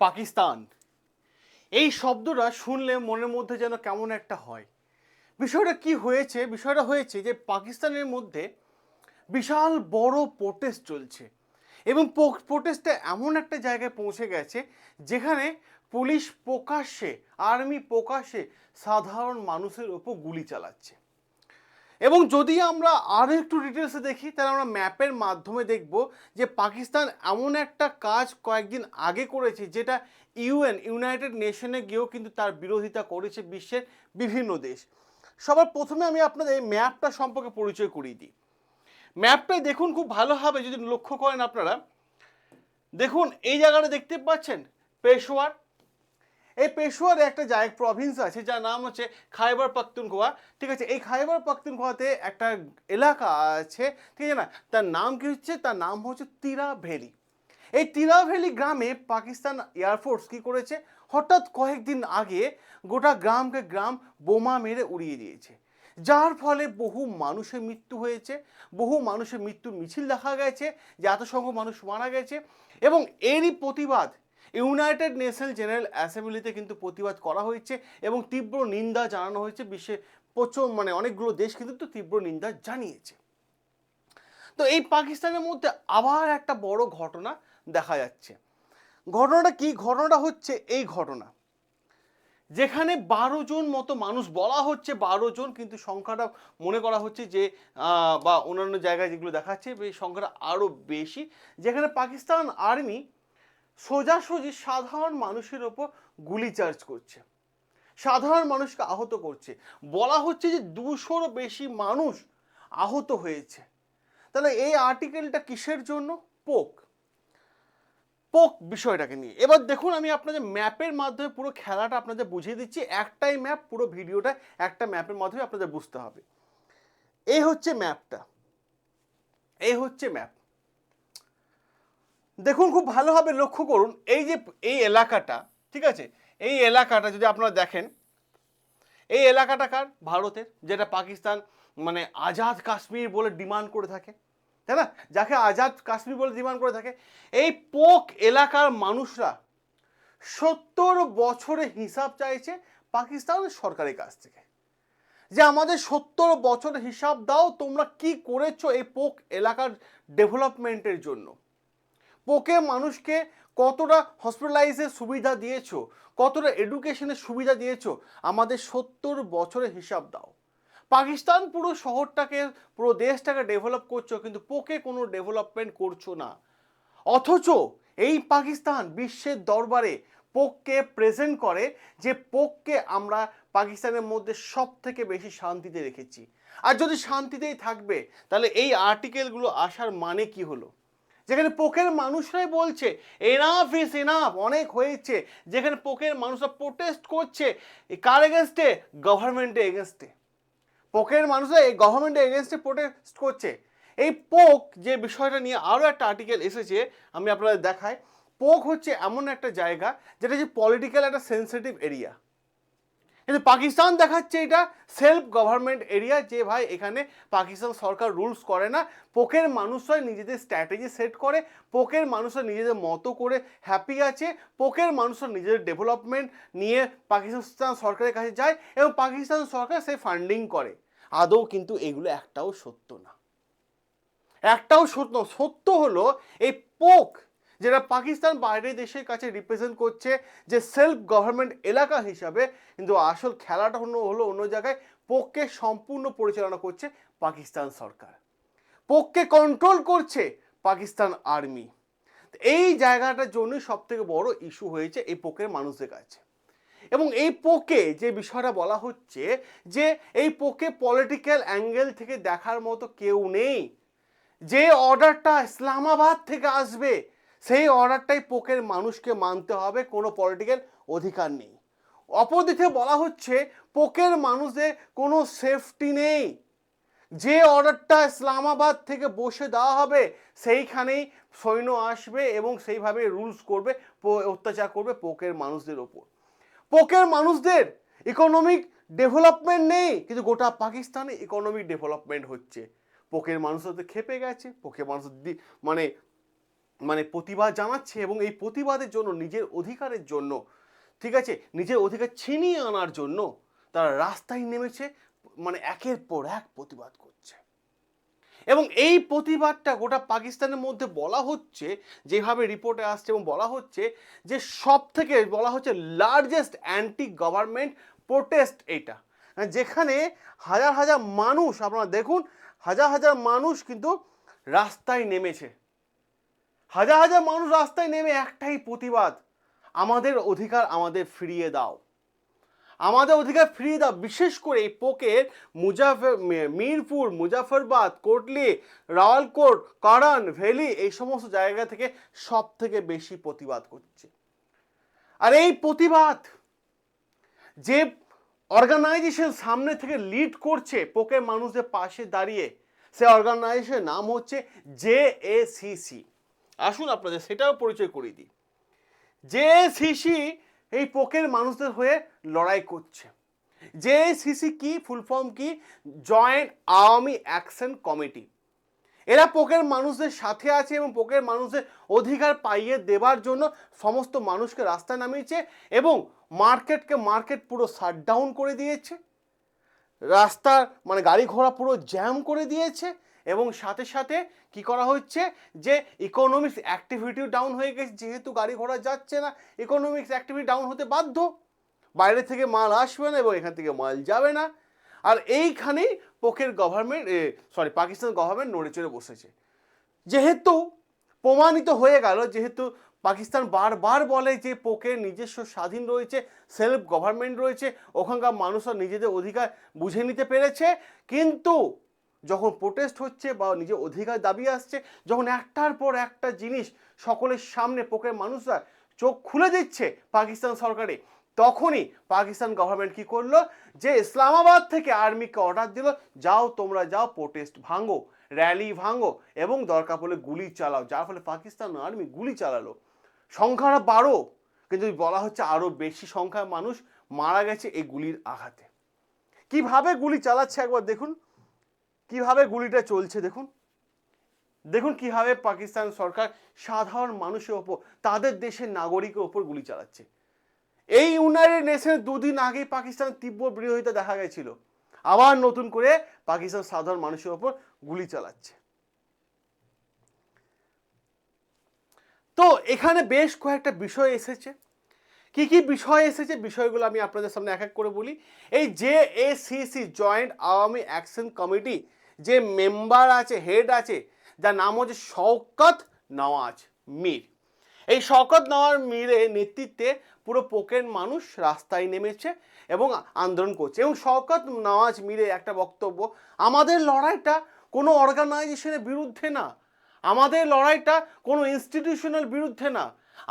পাকিস্তান। এই শব্দটা শুনলে মনের মধ্যে যেন কেমন একটা হয়। বিষয়টা কি হয়েছে? বিষয়টা হয়েছে যে পাকিস্তানের মধ্যে বিশাল বড় প্রোটেস্ট চলছে এবং প্রোটেস্টটা এমন একটা জায়গায় পৌঁছে গেছে যেখানে পুলিশ প্রকাশ্যে আর্মি প্রকাশ্যে সাধারণ মানুষের ওপর গুলি চালাচ্ছে। এবং যদি আমরা আরও একটু ডিটেলসে দেখি, তাহলে আমরা ম্যাপের মাধ্যমে দেখব যে পাকিস্তান এমন একটা কাজ কয়েকদিন আগে করেছে, যেটা ইউএন ইউনাইটেড নেশনে গিয়েও কিন্তু তার বিরোধিতা করেছে বিশ্বের বিভিন্ন দেশ। সবার প্রথমে আমি আপনাদের এই ম্যাপটা সম্পর্কে পরিচয় করিয়ে দিই। ম্যাপটাই দেখুন, খুব ভালোভাবে যদি লক্ষ্য করেন আপনারা। দেখুন, এই জায়গাটা দেখতে পাচ্ছেন? পেশোয়ার এই পেশোয়ারে একটা জায়গা প্রভিন্স আছে, যার নাম হচ্ছে খাইবার পাখতুনখোয়া। ঠিক আছে, এই খাইবার পাখতুনখোয়াতে একটা এলাকা আছে, ঠিক আছে না? তার নাম কি হচ্ছে? তার নাম হচ্ছে তিরা ভ্যালি। এই তিরা ভ্যালি গ্রামে পাকিস্তান এয়ারফোর্স কি করেছে? হঠাৎ কয়েকদিন আগে গোটা গ্রামকে গ্রাম বোমা মেরে উড়িয়ে দিয়েছে। যার ফলে বহু মানুষের মৃত্যু হয়েছে, বহু মানুষের মৃত্যুর মিছিল দেখা গেছে, যে এত সংখ্যক মানুষ মারা গেছে, এবং এরই প্রতিবাদ ইউনাইটেড নেশন জেনারেল অ্যাসেম্বলিতে কিন্তু প্রতিবাদ করা হয়েছে এবং তীব্র নিন্দা জানানো হয়েছে বিশ্বে প্রচুর মানে অনেকগুলো দেশ কিন্তু তীব্র নিন্দা জানিয়েছে। তো এই পাকিস্তানের মধ্যে আবার একটা বড় ঘটনা দেখা যাচ্ছে। ঘটনাটা কি? ঘটনাটা হচ্ছে এই ঘটনা। যেখানে বারো জন মতো মানুষ বলা হচ্ছে, বারো জন কিন্তু সংখ্যাটা মনে করা হচ্ছে যে বা অন্যান্য জায়গায় যেগুলো দেখাচ্ছে, এই সংখ্যাটা আরও বেশি। যেখানে পাকিস্তান আর্মি সোজাসুজি সাধারণ মানুষের ওপর গুলি চার্জ করছে। সাধারণ মানুষকে আহত করছে। বলা হচ্ছে যে দুশোরও বেশি মানুষ আহত হয়েছে। তাহলে এই আর্টিকেলটা কিসের জন্য? পোক। পোক বিষয়টাকে নিয়ে। এবার দেখুন, আমি আপনাদের ম্যাপের মাধ্যমে পুরো খেলাটা আপনাদের বুঝিয়ে দিচ্ছি। একটাই ম্যাপ, পুরো ভিডিওটা একটা ম্যাপের মাধ্যমে আপনাদের বুঝতে হবে। এই হচ্ছে ম্যাপটা। এই হচ্ছে ম্যাপ। দেখুন, খুব ভালোভাবে লক্ষ্য করুন, এই যে এই এলাকাটা, ঠিক আছে? এই এলাকাটা যদি আপনারা দেখেন, এই এলাকাটা কার? ভারতের, যেটা পাকিস্তান মানে আজাদ কাশ্মীর বলে ডিমান্ড করে থাকে, তাই না? যাকে আজাদ কাশ্মীর বলে ডিমান্ড করে থাকে, এই পোক এলাকার মানুষরা সত্তর বছরে হিসাব চাইছে পাকিস্তানের সরকারের কাছ থেকে। যে আমাদের সত্তর বছরের হিসাব দাও, তোমরা কি করেছ এই পোক এলাকার ডেভেলপমেন্টের জন্য? পোকে মানুষকে কতটা হসপিটালাইজের সুবিধা দিয়েছ? কতটা এডুকেশনের সুবিধা দিয়েছ? আমাদের সত্তর বছরের হিসাব দাও। পাকিস্তান পুরো শহরটাকে, পুরো দেশটাকে ডেভেলপ করছ, কিন্তু পোকে কোনো ডেভেলপমেন্ট করছ না। অথচ এই পাকিস্তান বিশ্বের দরবারে পোককে প্রেজেন্ট করে যে পোককে আমরা পাকিস্তানের মধ্যে সব থেকে বেশি শান্তিতে রেখেছি। আর যদি শান্তিতেই থাকবে, তাহলে এই আর্টিকেলগুলো আসার মানে কি হলো? যেখানে পোকের মানুষরাই বলছে এনাফ ইস এনাফ অনেক হয়েছে। যেখানে পোকের মানুষরা প্রোটেস্ট করছে কার এগেনস্টে গভর্নমেন্টের এগেনস্টে পোকের মানুষরা এই গভর্নমেন্টের এগেনস্টে প্রোটেস্ট করছে। এই পোক যে বিষয়টা নিয়ে আরও একটা আর্টিকেল এসেছে, আমি আপনাদের দেখাই। পোক হচ্ছে এমন একটা জায়গা, যেটা যে পলিটিক্যাল একটা সেন্সিটিভ এরিয়া কিন্তু পাকিস্তান দেখাচ্ছে এটা সেলফ গভর্নমেন্ট এরিয়া যে ভাই এখানে পাকিস্তান সরকার রুলস করে না। পোকের মানুষরা নিজেদের স্ট্র্যাটেজি সেট করে, পোকের মানুষরা নিজেদের মতো করে হ্যাপি আছে, পোকের মানুষরা নিজেদের ডেভেলপমেন্ট নিয়ে পাকিস্তান সরকারের কাছে যায় এবং পাকিস্তান সরকার সে ফান্ডিং করে। আদৌ কিন্তু এগুলো একটাও সত্য না। একটাও সত্য সত্য হলো এই পোক যেটা পাকিস্তান বাইরের দেশের কাছে রিপ্রেজেন্ট করছে যে সেলফ গভর্নমেন্ট এলাকা হিসাবে, কিন্তু আসল খেলাটা হলো হলো অন্য জায়গায় পোককে সম্পূর্ণ পরিচালনা করছে পাকিস্তান সরকার। পোককে কন্ট্রোল করছে পাকিস্তান আর্মি এই জায়গাটার জন্যই সব থেকে বড় ইস্যু হয়েছে এই পোকের মানুষদের কাছে। এবং এই পোকে যে বিষয়টা বলা হচ্ছে যে এই পোকে পলিটিক্যাল অ্যাঙ্গেল থেকে দেখার মতো কেউ নেই। যে অর্ডারটা ইসলামাবাদ থেকে আসবে সেই অর্ডারটাই পোকের মানুষকে মানতে হবে, কোনো পলিটিক্যাল অধিকার নেই। অপরদিকে বলা হচ্ছে, পোকের মানুষদের কোনো সেফটি নেই। যে অর্ডারটা ইসলামাবাদ থেকে বসে দেওয়া হবে, সেইখানেই সৈন্য আসবে এবং সেইভাবে রুলস করবে অত্যাচার করবে পোকের মানুষদের ওপর। পোকের মানুষদের ইকোনমিক ডেভেলপমেন্ট নেই, কিন্তু গোটা পাকিস্তানে ইকোনমিক ডেভেলপমেন্ট হচ্ছে। পোকের মানুষ তো খেপে গেছে, পোকের মানুষ মানে মানে প্রতিবাদ জানাচ্ছে এবং এই প্রতিবাদের জন্য, নিজের অধিকারের জন্য, ঠিক আছে? নিজের অধিকার ছিনিয়ে আনার জন্য তারা রাস্তায় নেমেছে মানে একের পর এক প্রতিবাদ করছে। এবং এই প্রতিবাদটা গোটা পাকিস্তানের মধ্যে বলা হচ্ছে, যেভাবে রিপোর্টে আসছে এবং বলা হচ্ছে যে সব থেকে বলা হচ্ছে লার্জেস্ট অ্যান্টি গভর্নমেন্ট প্রোটেস্ট এইটা যেখানে হাজার হাজার মানুষ, আপনারা দেখুন, হাজার হাজার মানুষ কিন্তু রাস্তায় নেমেছে। হাজার হাজার মানুষ রাস্তায় নেমে একটাই প্রতিবাদ, আমাদের অধিকার আমাদের ফিরিয়ে দাও। আমাদের অধিকার ফিরিয়ে দাও, বিশেষ করে এই পোকের মুজাফর মিরপুর, মুজাফরবাদ, কোটলি, রাওয়ালকোট কারান ভ্যালি এই সমস্ত জায়গা থেকে সব থেকে বেশি প্রতিবাদ করছে। আর এই প্রতিবাদ যে অর্গানাইজেশন সামনে থেকে লিড করছে, পোকের মানুষদের পাশে দাঁড়িয়ে, সে অর্গানাইজেশনের নাম হচ্ছে জে এ সি সি। আসুন আপনাদের সেটাও পরিচয় করিয়ে দিই। যে সিসি এই পোকের মানুষদের হয়ে লড়াই করছে। যে সিসি কি, ফুল ফর্ম কি, জয়েন্ট আওয়ামী অ্যাকশন কমিটি। এরা পোকের মানুষদের সাথে আছে এবং পোকের মানুষদের অধিকার পাইয়ে দেবার জন্য সমস্ত মানুষকে রাস্তায় নামিয়েছে এবং মার্কেটকে মার্কেট পুরো শাটডাউন করে দিয়েছে। রাস্তার মানে গাড়ি ঘোড়া পুরো জ্যাম করে দিয়েছে এবং সাথে সাথে কি করা হচ্ছে? যে ইকোনমিক্স অ্যাক্টিভিটিও ডাউন হয়ে গেছে, যেহেতু গাড়ি ঘোড়া যাচ্ছে না ইকোনমিক্স অ্যাক্টিভিটি ডাউন হতে বাধ্য। বাইরে থেকে মাল আসবে না এবং এখান থেকে মাল যাবে না। আর এইখানেই পোকের গভর্নমেন্ট সরি পাকিস্তান গভর্নমেন্ট নড়ে চড়ে বসেছে। যেহেতু প্রমাণিত হয়ে গেল, যেহেতু পাকিস্তান বারবার বলে যে পোকের নিজস্ব স্বাধীন রয়েছে সেলফ গভর্নমেন্ট রয়েছে, ওখানকার মানুষরা নিজেদের অধিকার বুঝে নিতে পেরেছে। কিন্তু যখন প্রোটেস্ট হচ্ছে বা নিজের অধিকার দাবি আসছে, যখন একটার পর একটা জিনিস সকলের সামনে পোকের মানুষরা চোখ খুলে দিচ্ছে পাকিস্তান সরকারে, তখনই পাকিস্তান গভর্নমেন্ট কি করল? যে ইসলামাবাদ থেকে আর্মিকে অর্ডার দিল, যাও তোমরা যাও প্রোটেস্ট ভাঙো র্যালি ভাঙো এবং দরকার পড়লে গুলি চালাও। যার ফলে পাকিস্তান আর্মি গুলি চালালো। সংখ্যাটা বারো কিন্তু বলা হচ্ছে আরও বেশি সংখ্যায় মানুষ মারা গেছে এই গুলির আঘাতে। কীভাবে গুলি চালাচ্ছে একবার দেখুন। কীভাবে গুলিটা চলছে দেখুন। দেখুন কীভাবে পাকিস্তান সরকার সাধারণ মানুষের ওপর, তাদের দেশের নাগরিকের ওপর গুলি চালাচ্ছে। এই ইউনাইটেড নেশনের দুদিন আগেই পাকিস্তানের তীব্র বিরোধিতা দেখা গেছিল। আবার নতুন করে পাকিস্তান সাধারণ মানুষের ওপর গুলি চালাচ্ছে। তো এখানে বেশ কয়েকটা বিষয় এসেছে। কি কি বিষয় এসেছে? বিষয়গুলো আমি আপনাদের সামনে এক এক করে বলি। এই যে ACC joint Awami action committee যে মেম্বার আছে হেড আছে, যার নাম হচ্ছে শওকত নওয়াজ মীর। এই শওকত নওয়াজ মীরের নেতৃত্বে পুরো পোকের মানুষ রাস্তায় নেমেছে এবং আন্দোলন করছে। এবং শওকত নওয়াজ মীরের একটা বক্তব্য, আমাদের লড়াইটা কোনো অর্গানাইজেশনের বিরুদ্ধে না। আমাদের লড়াইটা কোনো ইনস্টিটিউশনাল বিরুদ্ধে না।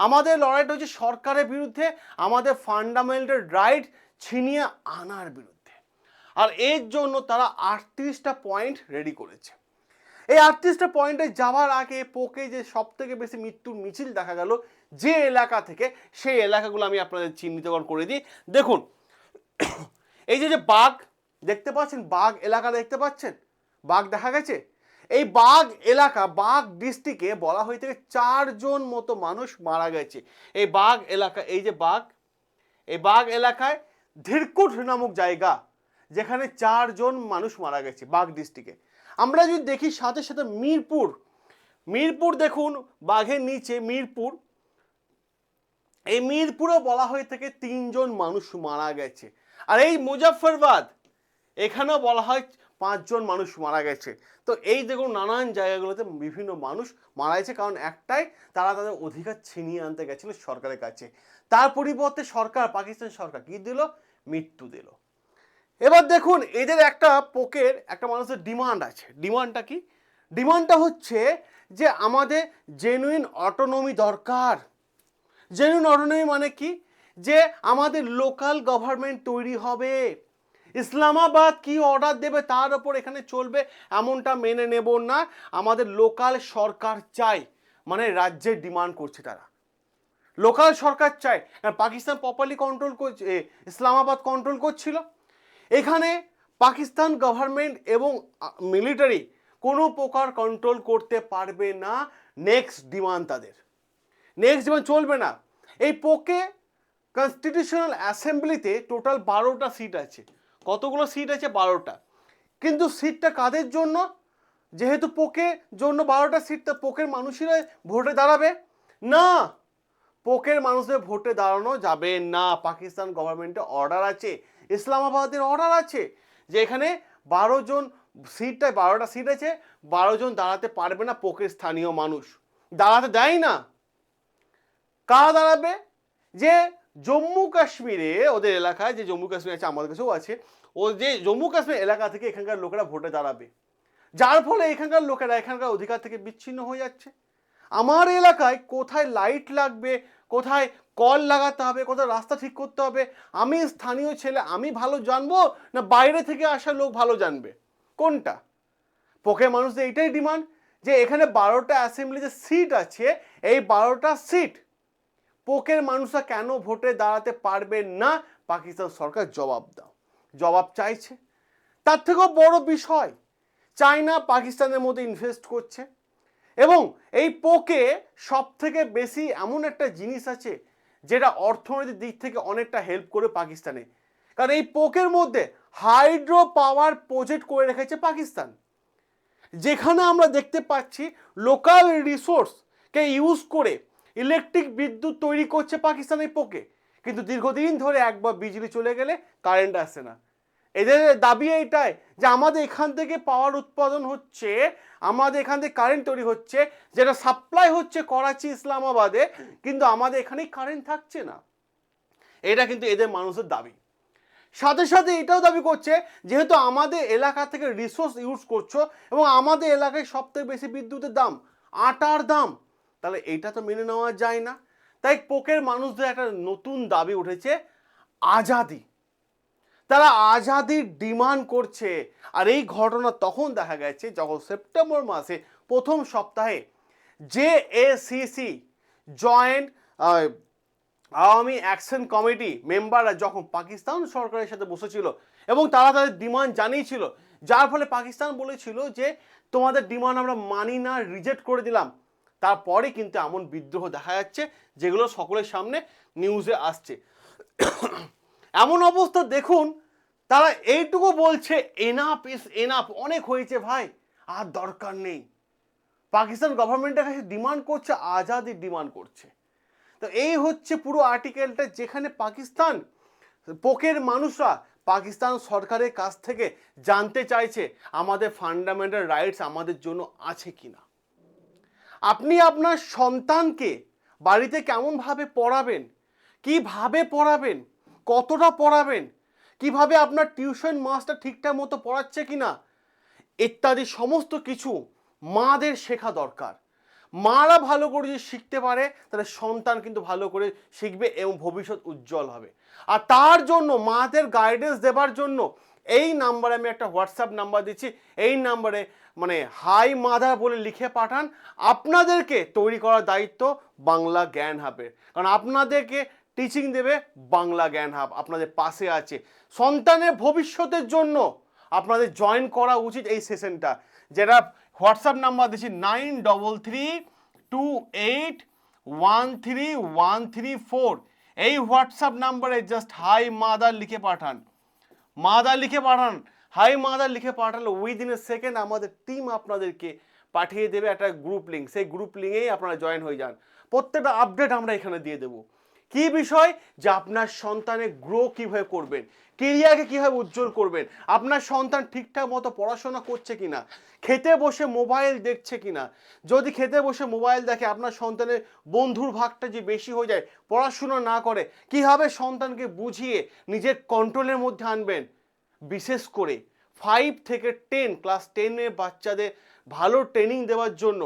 আমাদের লড়াইটা হচ্ছে সরকারের বিরুদ্ধে, আমাদের ফান্ডামেন্টাল রাইট ছিনিয়ে আনার বিরুদ্ধে। আর এর জন্য তারা আটত্রিশটা পয়েন্ট রেডি করেছে। এই আটত্রিশটা পয়েন্টে যাওয়ার আগে পোকে যে সব থেকে বেশি মৃত্যুর মিছিল দেখা গেল, যে এলাকা থেকে সেই এলাকাগুলো আমি আপনাদের চিহ্নিতকরণ করে দিই। দেখুন, এই যে যে বাঘ, দেখতে পাচ্ছেন? বাঘ এলাকা দেখতে পাচ্ছেন? বাঘ দেখা গেছে? এই বাঘ এলাকা, বাঘ ডিস্ট্রিক্টে বলা হয়ে থেকে চারজন মতো মানুষ মারা গেছে। এই বাঘ এলাকা, এই যে বাঘ, এই বাঘ এলাকায় ধীরকুট নামক জায়গা যেখানে চারজন মানুষ মারা গেছে বাঘ ডিস্ট্রিক্টে আমরা যদি দেখি সাথে সাথে মিরপুর মিরপুর দেখুন, বাঘের নিচে মিরপুর। এই মিরপুরে বলা হয়ে থেকে তিনজন মানুষ মারা গেছে। আর এই মুজাফরবাদ এখানেও বলা হয় পাঁচজন মানুষ মারা গেছে। তো এই দেখুন নানান জায়গাগুলোতে বিভিন্ন মানুষ মারা গেছে, কারণ একটাই তারা তাদের অধিকার ছিনিয়ে আনতে গেছিল সরকারের কাছে। তার পরিবর্তে সরকার, পাকিস্তান সরকার কি দিল? মৃত্যু দিল। এবার দেখুন, এদের একটা পোকের একটা মানুষের ডিমান্ড আছে। ডিমান্ডটা কি? ডিমান্ডটা হচ্ছে যে আমাদের জেনুইন অটোনমি দরকার। জেনুইন অটোনমি মানে কি? যে আমাদের লোকাল গভর্নমেন্ট তৈরি হবে। ইসলামাবাদ কি অর্ডার দেবে তার ওপর এখানে চলবে, এমনটা মেনে নেব না। আমাদের লোকাল সরকার চাই। মানে রাজ্যের ডিমান্ড করছে তারা। লোকাল সরকার চায় পাকিস্তান প্রপারলি কন্ট্রোল করছে ইসলামাবাদ কন্ট্রোল করছিল। এখানে পাকিস্তান গভর্নমেন্ট এবং মিলিটারি কোনো প্রকার কন্ট্রোল করতে পারবে না নেক্সট ডিমান্ড তাদের। নেক্সট ডিমান্ড চলবে না। এই পোকে কনস্টিটিউশনাল অ্যাসেম্বলিতে টোটাল বারোটা সিট আছে। কতগুলো সিট আছে? বারোটা। কিন্তু সিটটা কাদের জন্য? যেহেতু পোকে জন্য বারোটা সিট তা পোকের মানুষেরা ভোটে দাঁড়াবে? না! পোকের মানুষদের ভোটে দাঁড়ানো যাবে না। পাকিস্তান গভর্নমেন্টে অর্ডার আছে। ইসলামাবাদের অর্ডার আছে যে এখানে বারো জন সিটটায়, বারোটা সিট আছে, বারো জন দাঁড়াতে পারবে না পোকের স্থানীয় মানুষ। দাঁড়াতে দেয় না। কারা দাঁড়াবে? যে জম্মু কাশ্মীরে ওদের এলাকায়, যে জম্মু কাশ্মীর আছে, আমাদের কাছেও আছে, ও যে জম্মু কাশ্মীর এলাকা থেকে এখানকার লোকেরা ভোটে দাঁড়াবে। যার ফলে এখানকার লোকেরা এখানকার অধিকার থেকে বিচ্ছিন্ন হয়ে যাচ্ছে। আমার এলাকায় কোথায় লাইট লাগবে, কোথায় কল লাগাতে হবে কোথায় রাস্তা ঠিক করতে হবে। আমি স্থানীয় ছেলে, আমি ভালো জানব না বাইরে থেকে আসা লোক ভালো জানবে? কোনটা? পোকে মানুষদের এটাই ডিমান্ড যে এখানে বারোটা অ্যাসেম্বলিতে সিট আছে, এই বারোটা সিট পোকের মানুষরা কেন ভোটে দাঁড়াতে পারবে না? পাকিস্তান সরকার জবাব দাও। জবাব চাইছে। তার থেকেও বড় বিষয়, চায়না পাকিস্তানের মধ্যে ইনভেস্ট করছে। এবং এই পোকে সব থেকে বেশি এমন একটা জিনিস আছে যেটা অর্থনৈতিক দিক থেকে অনেকটা হেল্প করে পাকিস্তানে। কারণ এই পোকের মধ্যে হাইড্রো পাওয়ার প্রজেক্ট করে রেখেছে পাকিস্তান। যেখানে আমরা দেখতে পাচ্ছি লোকাল রিসোর্সকে ইউজ করে ইলেকট্রিক বিদ্যুৎ তৈরি করছে পাকিস্তানের পোকে। কিন্তু দীর্ঘদিন ধরে একবার বিজলি চলে গেলে কারেন্ট আসে না। এদের দাবি এইটাই যে আমাদের এখান থেকে পাওয়ার উৎপাদন হচ্ছে আমাদের এখান থেকে কারেন্ট তৈরি হচ্ছে, যেটা সাপ্লাই হচ্ছে করাচি, ইসলামাবাদে, কিন্তু আমাদের এখানেই কারেন্ট থাকছে না। এটা কিন্তু এদের মানুষের দাবি। সাথে সাথে এটাও দাবি করছে, যেহেতু আমাদের এলাকা থেকে রিসোর্স ইউজ করছ এবং আমাদের এলাকায় সব থেকে বেশি বিদ্যুতের দাম, আটার দাম, তাহলে এটা তো মেনে নেওয়া যায় না। তাই পোকের মানুষদের একটা নতুন দাবি উঠেছে, আজাদি। তারা আজাদির ডিমান্ড করছে। আর এই ঘটনা তখন দেখা গেছে যখন সেপ্টেম্বর মাসে প্রথম সপ্তাহে J ACC joint Awami action committee মেম্বাররা যখন পাকিস্তান সরকারের সাথে বসেছিল এবং তারা তাদের ডিমান্ড জানিয়েছিল, যার ফলে পাকিস্তান বলেছিল যে, তোমাদের ডিমান্ড আমরা মানি না, রিজেক্ট করে দিলাম। তারপরে কিন্তু এমন বিদ্রোহ দেখা যাচ্ছে, যেগুলো সকলের সামনে নিউজে আসছে। এমন অবস্থা দেখুন, তারা এইটুকু বলছে এনাফ ইস এনাফ অনেক হয়েছে ভাই, আর দরকার নেই। পাকিস্তান গভর্নমেন্টের কাছে ডিমান্ড করছে আজাদির ডিমান্ড করছে। তো এই হচ্ছে পুরো আর্টিকেলটা যেখানে পাকিস্তান, পোকের মানুষরা পাকিস্তান সরকারের কাছ থেকে জানতে চাইছে আমাদের ফান্ডামেন্টাল রাইটস আমাদের জন্য আছে কি না আপনি আপনার সন্তানকে বাড়িতে কেমনভাবে পড়াবেন, কীভাবে পড়াবেন কতটা পড়াবেন? কীভাবে আপনার টিউশন মাস্টার ঠিকঠাক মতো পড়াচ্ছে কিনা? ইত্যাদি সমস্ত কিছু মাদের শেখা দরকার। মারা ভালো করে যদি শিখতে পারে, তাহলে সন্তান কিন্তু ভালো করে শিখবে এবং ভবিষ্যৎ উজ্জ্বল হবে। আর তার জন্য, মাদের গাইডেন্স দেবার জন্য, এই নাম্বারে আমি একটা হোয়াটসঅ্যাপ নাম্বার দিচ্ছি। এই নাম্বারে মানে হাই মাদার বলে লিখে পাঠান। আপনাদেরকে তৈরি করার দায়িত্ব বাংলা জ্ঞান হাবের। কারণ আপনাদেরকে টিচিং দেবে বাংলা জ্ঞান হাব আপনাদের পাশে আছে। সন্তানের ভবিষ্যতের জন্য আপনাদের জয়েন করা উচিত এই সেশনটা যেটা হোয়াটসঅ্যাপ নাম্বার দিচ্ছি nine double three two eight one three one three four এই হোয়াটসঅ্যাপ নাম্বারে জাস্ট হাই মাদার লিখে পাঠান। মাদার লিখে পাঠান। হাই মাদার লিখে পাঠালে উইদিন এ সেকেন্ড আমাদের টিম আপনাদেরকে পাঠিয়ে দেবে একটা গ্রুপ লিঙ্ক সেই গ্রুপ লিঙ্কেই আপনারা জয়েন হয়ে যান। প্রত্যেকটা আপডেট আমরা এখানে দিয়ে দেবো। কি বিষয়? যে আপনার সন্তানের গ্রো কীভাবে করবেন? কেরিয়ারকে কীভাবে উজ্জ্বল করবেন? আপনার সন্তান ঠিকঠাক মতো পড়াশোনা করছে কিনা? খেতে বসে মোবাইল দেখছে কিনা? যদি খেতে বসে মোবাইল দেখে আপনার সন্তানের বন্ধুর ভাগটা যে বেশি হয়ে যায়, পড়াশোনা না করে, কীভাবে সন্তানকে বুঝিয়ে নিজের কন্ট্রোলের মধ্যে আনবেন? বিশেষ করে ফাইভ থেকে টেন ক্লাস টেনের বাচ্চাদের ভালো ট্রেনিং দেওয়ার জন্য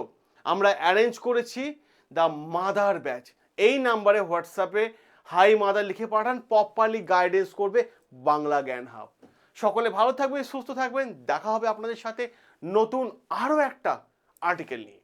আমরা অ্যারেঞ্জ করেছি দ্য মাদার ব্যাচ এই নাম্বারে হোয়াটসঅ্যাপে, হাই মাদার লিখে পাঠান, প্রপারলি গাইডেন্স করবে বাংলা জ্ঞান হাব। সকলে ভালো থাকবেন, সুস্থ থাকবেন, দেখা হবে আপনাদের সাথে নতুন আরও একটা আর্টিকেল নিয়ে।